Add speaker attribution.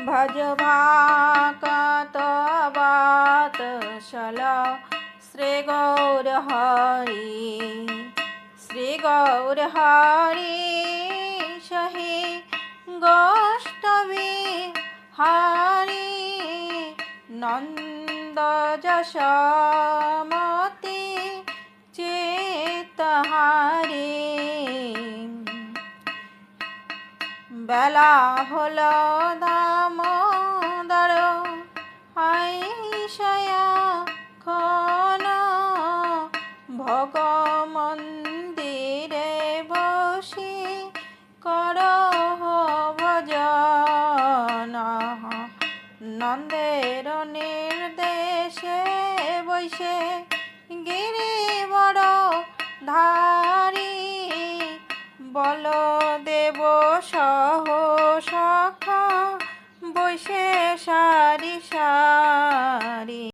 Speaker 1: भज भाकत बात शल श्री गौर हरि श्री गौर हरि सहि गोष्ठवी हरि नन्द বেলা হলো দামোদর। আইসয়া খন ভগ মন্দিরে বসি কর ভজন। নন্দের নির্দেশে বৈশে গিরি বড় ধারি দেব সহ সখা বৈশে সারি সারি।